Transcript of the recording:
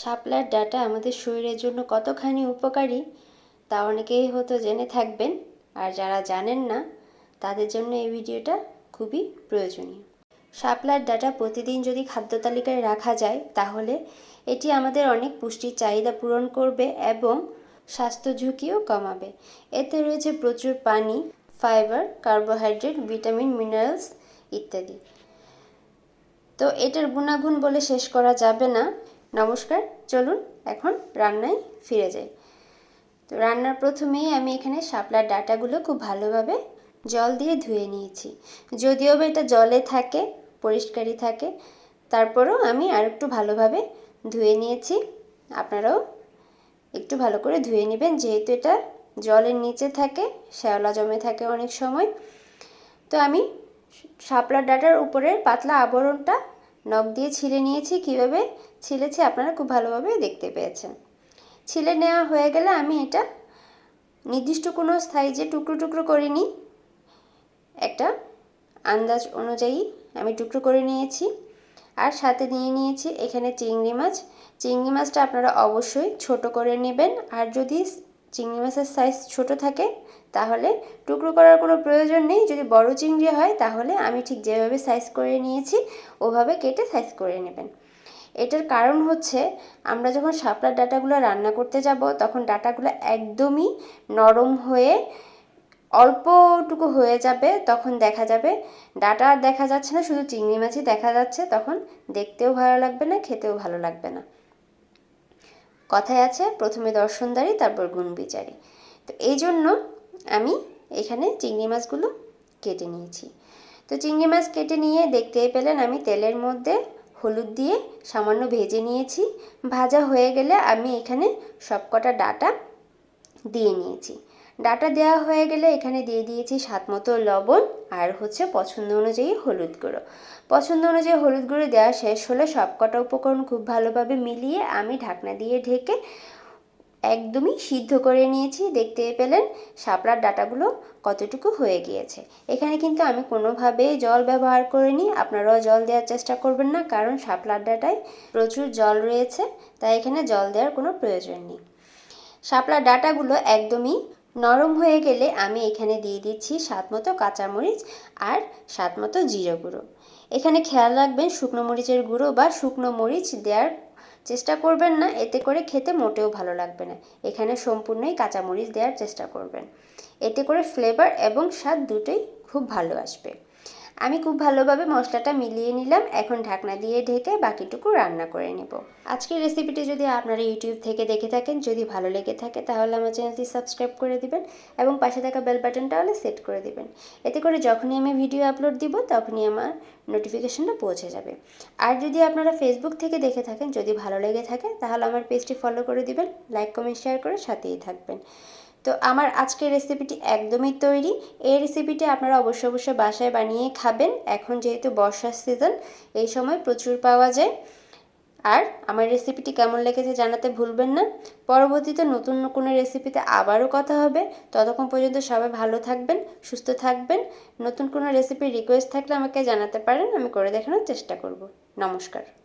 শাপলার ডাটা আমাদের শরীরের জন্য কতখানি উপকারী, তা অনেকেই হয়তো জেনে থাকবেন। আর যারা জানেন না, তাদের জন্য এই ভিডিওটা খুবই প্রয়োজনীয়। শাপলার ডাটা প্রতিদিন যদি খাদ্য তালিকায় রাখা যায়, তাহলে এটি আমাদের অনেক পুষ্টির চাহিদা পূরণ করবে এবং স্বাস্থ্য ঝুঁকিও কমাবে। এতে রয়েছে প্রচুর পানি, ফাইবার, কার্বোহাইড্রেট, ভিটামিন, মিনারেলস ইত্যাদি। তো এটার গুণাগুণ বলে শেষ করা যাবে না। নমস্কার, চলুন এখন রান্নায় ফিরে যাই। তো রান্নার প্রথমেই আমি এখানে শাপলার ডাটাগুলো খুব ভালোভাবে জল দিয়ে ধুয়ে নিয়েছি। যদিও বা এটা জলে থাকে, পরিষ্কারই থাকে, তারপরেও আমি আর একটু ভালোভাবে ধুয়ে নিয়েছি। আপনারাও একটু ভালো করে ধুয়ে নেবেন, যেহেতু এটা জলের নিচে থাকে, শ্যাওলা জমে থাকে অনেক সময়। তো আমি শাপলার ডাটার উপরের পাতলা আবরণটা নখ দিয়ে ছিলে নিয়েছি, কীভাবে ছিলেছি আপনারা খুব ভালোভাবে দেখতে পেয়েছেন। ছিলে নেওয়া হয়ে গেলে আমি এটা নির্দিষ্ট কোনো সাইজে টুকরো টুকরো করে নিই। একটা আন্দাজ অনুযায়ী আমি টুকরো করে নিয়েছি। আর সাথে নিয়ে নিয়েছি এখানে চিংড়ি মাছ। চিংড়ি মাছটা আপনারা অবশ্যই ছোট করে নেবেন। আর যদি চিংড়ি মাছের সাইজ ছোট থাকে তাহলে টুকরো করার কোনো প্রয়োজন নেই। যদি বড় চিংড়ি হয়, তাহলে আমি ঠিক যেভাবে সাইজ করে নিয়েছি, ওভাবে কেটে সাইজ করে নেবেন। এটার কারণ হচ্ছে, আমরা যখন শাপলার ডাটাগুলো রান্না করতে যাব, তখন ডাটাগুলো একদমই নরম হয়ে অল্পটুকু হয়ে যাবে, তখন দেখা যাবে ডাটা আর দেখা যাচ্ছে না, শুধু চিংড়ি মাছই দেখা যাচ্ছে, তখন দেখতেও ভালো লাগবে না, খেতেও ভালো লাগবে না। কথায় আছে, প্রথমে দর্শনদারি, তারপর গুণ বিচারি। তো এই জন্য আমি এখানে চিংড়ি মাছগুলো কেটে নিয়েছি। তো চিংড়ি মাছ কেটে নিয়ে দেখতেই পেলেন আমি তেলের মধ্যে হলুদ দিয়ে সামান্য ভেজে নিয়েছি। ভাজা হয়ে গেলে আমি এখানে সবকটা ডাটা দিয়ে নিয়েছি। ডাটা দেওয়া হয়ে গেলে এখানে দিয়ে দিয়েছি স্বাদ মতো লবণ আর হচ্ছে পছন্দ অনুযায়ী হলুদ গুঁড়ো। পছন্দ অনুযায়ী হলুদ গুঁড়ো দেওয়া শেষ হলে সবকটা উপকরণ খুব ভালোভাবে মিলিয়ে আমি ঢাকনা দিয়ে ঢেকে একদমই সিদ্ধ করে নিয়েছি, দেখতে পেলেন শাপলার ডাটাগুলো কতটুকু হয়ে গিয়েছে। এখানে কিন্তু আমি কোনোভাবেই জল ব্যবহার করিনি, আপনারাও জল দেওয়ার চেষ্টা করবেন না, কারণ শাপলার ডাটায় প্রচুর জল রয়েছে, তাই এখানে জল দেওয়ার কোনো প্রয়োজন নেই। শাপলার ডাটাগুলো একদমই নরম হয়ে গেলে আমি এখানে দিয়ে দিচ্ছি স্বাদ মতো কাঁচামরিচ আর স্বাদ মতো জিরে গুঁড়ো। এখানে খেয়াল রাখবেন শুকনো মরিচের গুঁড়ো বা শুকনো মরিচ দেওয়ার চেষ্টা করবেন না, এতে করে খেতে মোটেও ভালো লাগবে না। এখানে সম্পূর্ণই কাঁচামরিচ দেওয়ার চেষ্টা করবেন। এতে করে ফ্লেভার এবং স্বাদ দুটোই খুব ভালো আসবে। আমি খুব ভালোভাবে মশলাটা মিলিয়ে নিলাম। এখন ঢাকনা দিয়ে ঢেকে বাকিটুকু রান্না করে নেব। আজকের রেসিপিটি যদি আপনারা ইউটিউব থেকে দেখে থাকেন, যদি ভালো লেগে থাকে, তাহলে আমার চ্যানেলটি সাবস্ক্রাইব করে দিবেন এবং পাশে থাকা বেল বাটনটা হলে সেট করে দিবেন। এতে করে যখনই আমি ভিডিও আপলোড দিব, তখনই আমার নোটিফিকেশনটা পৌঁছে যাবে। আর যদি আপনারা ফেসবুক থেকে দেখে থাকেন, যদি ভালো লেগে থাকে, তাহলে আমার পেজটি ফলো করে দিবেন লাইক কমেন্ট শেয়ার করে সাথেই থাকবেন। তো আমার আজকের রেসিপিটি একদমই তৈরি। এই রেসিপিটি আপনারা অবশ্যই অবশ্যই বাসায় বানিয়ে খাবেন। এখন যেহেতু বর্ষার সিজন এই সময় প্রচুর পাওয়া যায়। আর আমার রেসিপিটি কেমন লেগেছে জানাতে ভুলবেন না। পরবর্তীতে নতুন কোনো রেসিপিতে আবারও কথা হবে। ততক্ষণ পর্যন্ত সবাই ভালো থাকবেন, সুস্থ থাকবেন। নতুন কোনো রেসিপির রিকোয়েস্ট থাকলে আমাকে জানাতে পারেন, আমি করে দেখানোর চেষ্টা করব। নমস্কার।